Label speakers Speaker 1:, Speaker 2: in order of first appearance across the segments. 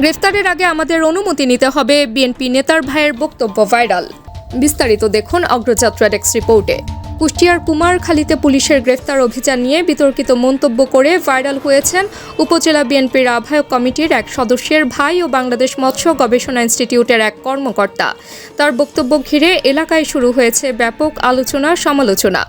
Speaker 1: গ্রেফতারের আগে আমাদের অনুমতি নিতে হবে বিএনপি নেতার ভাইয়ের বক্তব্য ভাইরাল। বিস্তারিত দেখুন অগ্রযাত্রা ডেক্স রিপোর্টে। কুষ্টিয়ার কুমারখালীতে পুলিশের গ্রেফতার অভিযান নিয়ে বিতর্কিত মন্তব্য করে ভাইরাল হয়েছেন উপজেলা বিএনপির আহ্বায়ক কমিটির এক সদস্যের ভাই ও বাংলাদেশ মৎস্য গবেষণা ইনস্টিটিউটের এক কর্মকর্তা। তার বক্তব্য ঘিরে এলাকায় শুরু হয়েছে ব্যাপক আলোচনা, সমালোচনা।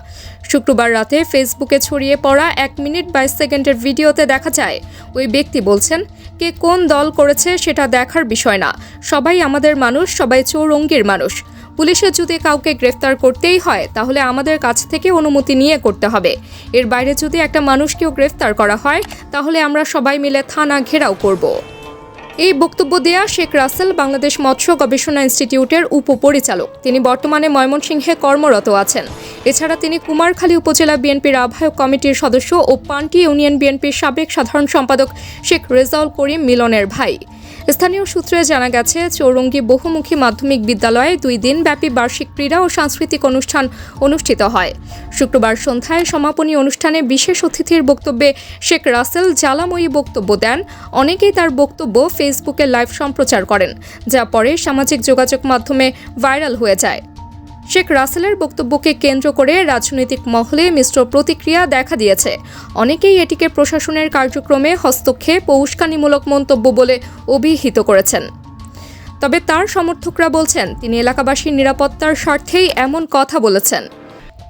Speaker 1: শুক্রবার রাতে ফেসবুকে ছড়িয়ে পড়া এক মিনিট বাইশ সেকেন্ডের ভিডিওতে দেখা যায়, ওই ব্যক্তি বলছেন কে কোন দল করেছে সেটা দেখার বিষয় না। সবাই আমাদের মানুষ, সবাই চৌরঙ্গির মানুষ। পুলিশের যদি কাউকে গ্রেফতার করতেই হয়, তাহলে আমাদের কাছ থেকে অনুমতি নিয়ে করতে হবে। এর বাইরে যদি একটা মানুষকেও গ্রেফতার করা হয়, তাহলে আমরা সবাই মিলে থানা ঘেরাও করব। এই বক্তব্য দেয়া শেখ রাসেল বাংলাদেশ মৎস্য গবেষণা ইনস্টিটিউটের উপপরিচালক। তিনি বর্তমানে ময়মনসিংহে কর্মরত আছেন। এছাড়া তিনি কুমারখালী উপজেলা বিএনপির আহ্বায়ক কমিটির সদস্য ও পান্টি ইউনিয়ন বিএনপির সাবেক সাধারণ সম্পাদক শেখ রেজাউল করিম মিলনের ভাই। স্থানীয় সূত্রে জানা গেছে, চৌরঙ্গি বহুমুখী মাধ্যমিক বিদ্যালয়ে দুই দিন ব্যাপী বার্ষিক ক্রীড়া ও সাংস্কৃতিক অনুষ্ঠান অনুষ্ঠিত হয়। শুক্রবার সন্ধ্যায় সমাপনী অনুষ্ঠানে বিশেষ অতিথির বক্তব্যে শেখ রাসেল জ্বালাময়ী বক্তব্য দেন। অনেকেই তার বক্তব্য ফেসবুকে লাইভ সম্প্রচার করেন, যা পরে সামাজিক যোগাযোগ মাধ্যমে ভাইরাল হয়ে যায়। শেখ রাসেলের বক্তব্যকে কেন্দ্র করে রাজনৈতিক মহলে মিশ্র প্রতিক্রিয়া দেখা দিয়েছে। অনেকেই এটিকে প্রশাসনের কার্যক্রমে হস্তক্ষেপ ও উস্কানিমূলক মন্তব্য বলে অভিহিত করেছেন। তবে তার সমর্থকরা বলছেন, তিনি এলাকাবাসীর নিরাপত্তার স্বার্থেই এমন কথা বলেছেন।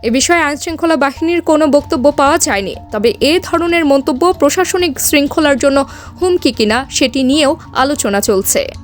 Speaker 1: এ বিষয়ে আইনশৃঙ্খলা বাহিনীর কোনো বক্তব্য পাওয়া যায়নি, তবে এ ধরনের মন্তব্য প্রশাসনিক শৃঙ্খলার জন্য হুমকি কিনা সেটি নিয়েও আলোচনা চলছে।